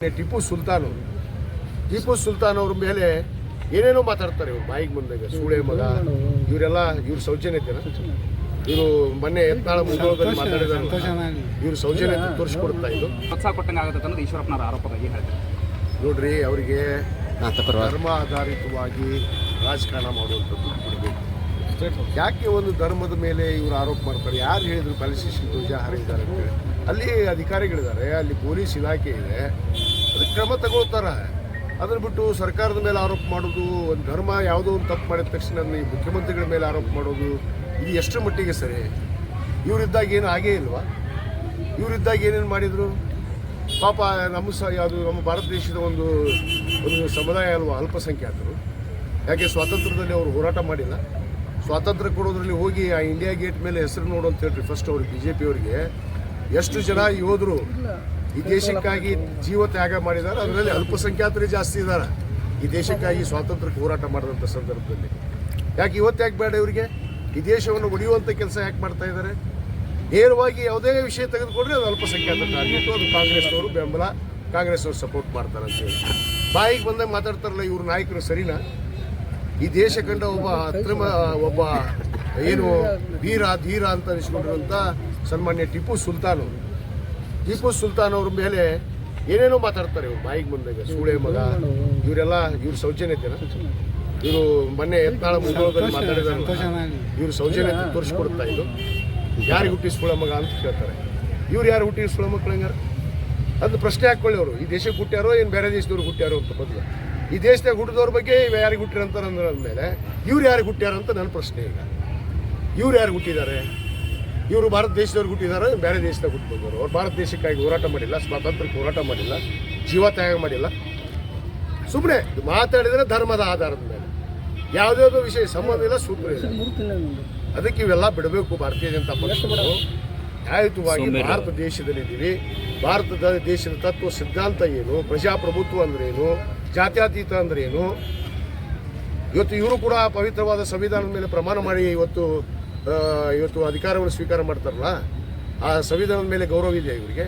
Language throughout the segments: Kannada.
ಟಿಪ್ಪು ಸುಲ್ತಾನ್ ಅವರು. ಟಿಪ್ಪು ಸುಲ್ತಾನ್ ಅವ್ರ ಮೇಲೆ ಏನೇನೋ ಮಾತಾಡ್ತಾರೆ ಇವ್ರು ಬಾಯಿಗೆ ಬಂದಾಗ ಸೂಳೆ ಮಗ ಇವರೆಲ್ಲ ಇವ್ರ ಸೌಜನ್ಯ ಐತೆ ಇವರು ಮೊನ್ನೆ ಎತ್ತಾಳ ಮುಗಿದಲ್ಲಿ ಮಾತಾಡಿದಾರೆ ಇವ್ರ ಸೌಜನ್ಯ ತೋರಿಸ್ಕೊಡ್ತಾ ಇದು. ಪ್ರೋತ್ಸಾಹ ಕೊಟ್ಟಂಗೆ ಆಗುತ್ತೆ ಅನ್ನೋದು ಈಶ್ವರಪ್ಪನವರ ಆರೋಪದ ಏನು ಹೇಳ್ತಾರೆ? ನೋಡ್ರಿ ಅವರಿಗೆ ಧರ್ಮ ಆಧಾರಿತವಾಗಿ ರಾಜಕಾರಣ ಮಾಡುವಂಥದ್ದು ಬಿಡಬೇಕು. ಯಾಕೆ ಒಂದು ಧರ್ಮದ ಮೇಲೆ ಇವರು ಆರೋಪ ಮಾಡ್ತಾರೆ? ಯಾರು ಹೇಳಿದ್ರು ಪ್ಯಾಲಿಸ್ಟೇಷನ್ ಧ್ವಜ ಹಾರಿದ್ದಾರೆ ಅಂತೇಳಿ ಅಲ್ಲಿ ಅಧಿಕಾರಿಗಳಿದ್ದಾರೆ, ಅಲ್ಲಿ ಪೊಲೀಸ್ ಇಲಾಖೆ ಇದೆ. ಅದಕ್ಕೆ ಕ್ರಮ ತಗೊಳ್ತಾರೆ. ಅದನ್ನ ಬಿಟ್ಟು ಸರ್ಕಾರದ ಮೇಲೆ ಆರೋಪ ಮಾಡೋದು ಒಂದು ಧರ್ಮ ಯಾವುದೋ ಒಂದು ತಪ್ಪು ಮಾಡಿದ ತಕ್ಷಣ ಈ ಮುಖ್ಯಮಂತ್ರಿಗಳ ಮೇಲೆ ಆರೋಪ ಮಾಡೋದು ಇದು ಎಷ್ಟರ ಮಟ್ಟಿಗೆ ಸರಿ? ಇವರಿದ್ದಾಗ ಏನು ಆಗೇ ಇಲ್ವಾ? ಇವರಿದ್ದಾಗ ಏನೇನು ಮಾಡಿದರು? ಪಾಪ ನಮ್ಮ ಸ, ಯಾವುದು ನಮ್ಮ ಭಾರತ ದೇಶದ ಒಂದು ಒಂದು ಸಮುದಾಯ ಅಲ್ವಾ ಅಲ್ಪಸಂಖ್ಯಾತರು? ಯಾಕೆ ಸ್ವಾತಂತ್ರ್ಯದಲ್ಲಿ ಅವರು ಹೋರಾಟ ಮಾಡಿಲ್ಲ? ಸ್ವಾತಂತ್ರ್ಯ ಕೊಡೋದ್ರಲ್ಲಿ ಹೋಗಿ ಆ ಇಂಡಿಯಾ ಗೇಟ್ ಮೇಲೆ ಹೆಸರು ನೋಡು ಅಂತ ಹೇಳ್ರಿ ಫಸ್ಟ್ ಅವ್ರಿಗೆ ಬಿ ಜೆ ಪಿಯವರಿಗೆ ಎಷ್ಟು ಜನ ಯೋಧರು ಈ ದೇಶಕ್ಕಾಗಿ ಜೀವ ತ್ಯಾಗ ಮಾಡಿದ್ದಾರೆ ಅದರಲ್ಲಿ ಅಲ್ಪಸಂಖ್ಯಾತರೇ ಜಾಸ್ತಿ ಇದ್ದಾರೆ ಈ ದೇಶಕ್ಕಾಗಿ ಸ್ವಾತಂತ್ರ್ಯಕ್ಕೆ ಹೋರಾಟ ಮಾಡಿದಂಥ ಸಂದರ್ಭದಲ್ಲಿ. ಯಾಕೆ ಇವತ್ತು ಯಾಕೆ ಬೇಡ ಇವರಿಗೆ? ಈ ದೇಶವನ್ನು ಒಡೆಯುವಂಥ ಕೆಲಸ ಯಾಕೆ ಮಾಡ್ತಾ ಇದ್ದಾರೆ ನೇರವಾಗಿ ಯಾವುದೇ ವಿಷಯ ತೆಗೆದುಕೊಂಡ್ರೆ ಅದು ಅಲ್ಪಸಂಖ್ಯಾತ ಟಾರ್ಗೆಟು ಅದು ಕಾಂಗ್ರೆಸ್ನವರು ಬೆಂಬಲ, ಕಾಂಗ್ರೆಸ್ನವರು ಸಪೋರ್ಟ್ ಮಾಡ್ತಾರೆ ಅಂತೇಳಿ ಬಾಯಿಗೆ ಬಂದಾಗ ಮಾತಾಡ್ತಾರಲ್ಲ ಇವ್ರ ನಾಯಕರು ಸರಿನಾ? ಈ ದೇಶ ಕಂಡ ಒಬ್ಬ ಅತ್ರಮ ಒಬ್ಬ ಏನು ವೀರ ಧೀರ ಅಂತ ಅನಿಸ್ಕೊಂಡಿರುವಂಥ ಸನ್ಮಾನ್ಯ ಟಿಪ್ಪು ಸುಲ್ತಾನ್ ಅವರು. ಟಿಪ್ಪು ಸುಲ್ತಾನ್ ಅವ್ರ ಮೇಲೆ ಏನೇನೋ ಮಾತಾಡ್ತಾರೆ ಇವ್ರು ಬಾಯಿಗೆ ಬಂದಾಗ ಸೂಳೆ ಮಗ ಇವರೆಲ್ಲ ಇವ್ರ ಸೌಜನ್ಯತೆನ? ಇವರು ಮೊನ್ನೆ ಎತ್ತಾಳ ಮುಗಿದಲ್ಲಿ ಮಾತಾಡಿದಾರಲ್ಲ ಇವ್ರ ಸೌಜನ್ಯತೆ ತೋರಿಸ್ಕೊಡ್ತಾ ಇದು? ಯಾರಿಗೆ ಹುಟ್ಟಿಸ್ಕೊಳ್ಳೋ ಮಗ ಅಂತ ಕೇಳ್ತಾರೆ. ಇವ್ರು ಯಾರು ಹುಟ್ಟಿಸ್ಕೊಳ್ಳೋ ಮಕ್ಳು ಹೆಂಗಾರ? ಅದು ಪ್ರಶ್ನೆ ಹಾಕೊಳ್ಳಿ ಅವರು ಈ ದೇಶಕ್ಕೆ ಹುಟ್ಟ್ಯಾರೋ ಏನು ಬೇರೆ ದೇಶದವ್ರಿಗೆ ಹುಟ್ಟ್ಯಾರೋ ಅಂತ ಬದಲು ಈ ದೇಶದಾಗ ಹುಟ್ಟಿದವ್ರ ಬಗ್ಗೆ ಇವ ಯಾರಿಗೆ ಹುಟ್ಟಿರಂತ ಮೇಲೆ ಇವ್ರು ಯಾರಿಗೆ ಹುಟ್ಟ್ಯಾರ ಅಂತ ನನ್ನ ಪ್ರಶ್ನೆ ಈಗ. ಇವ್ರು ಯಾರು ಹುಟ್ಟಿದ್ದಾರೆ ಇವರು ಭಾರತ ದೇಶದವ್ರು ಹುಟ್ಟಿದ್ದಾರೆ ಬೇರೆ ದೇಶದಾಗ ಹುಟ್ಟಿದವರು ಅವ್ರು ಭಾರತ ದೇಶಕ್ಕಾಗಿ ಹೋರಾಟ ಮಾಡಿಲ್ಲ ಸ್ವಾತಂತ್ರ್ಯಕ್ಕೆ ಹೋರಾಟ ಮಾಡಿಲ್ಲ ಜೀವ ತ್ಯಾಗ ಮಾಡಿಲ್ಲ. ಸುಮ್ಮನೆ ಮಾತಾಡಿದರೆ ಧರ್ಮದ ಆಧಾರದ ಮೇಲೆ. ಯಾವುದ್ಯಾವುದೋ ವಿಷಯ ಸಂಬಂಧ ಇಲ್ಲ ಸೂತ್ರ ಇಲ್ಲ ಅದಕ್ಕೆ ಇವೆಲ್ಲ ಬಿಡಬೇಕು ಭಾರತೀಯ ಜನತಾ ಪಕ್ಷಗಳು. ನ್ಯಾಯಯುತವಾಗಿ ಭಾರತ ದೇಶದಲ್ಲಿದ್ದೀವಿ. ಭಾರತದ ದೇಶದ ತತ್ವ ಸಿದ್ಧಾಂತ ಏನು? ಪ್ರಜಾಪ್ರಭುತ್ವ ಅಂದ್ರೇನು ಜಾತ್ಯತೀತ ಏನು? ಇವತ್ತು ಇವರು ಕೂಡ ಪವಿತ್ರವಾದ ಸಂವಿಧಾನದ ಮೇಲೆ ಪ್ರಮಾಣ ಮಾಡಿ ಇವತ್ತು ಇವತ್ತು ಅಧಿಕಾರವನ್ನು ಸ್ವೀಕಾರ ಮಾಡ್ತಾರಲ್ಲ, ಆ ಸಂವಿಧಾನದ ಮೇಲೆ ಗೌರವ ಇದೆಯಾ ಇವರಿಗೆ?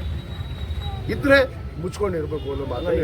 ಇದ್ರೆ ಮುಚ್ಕೊಂಡಿರ್ಬೇಕು ಅನ್ನೋ ಮಾತನ್ನು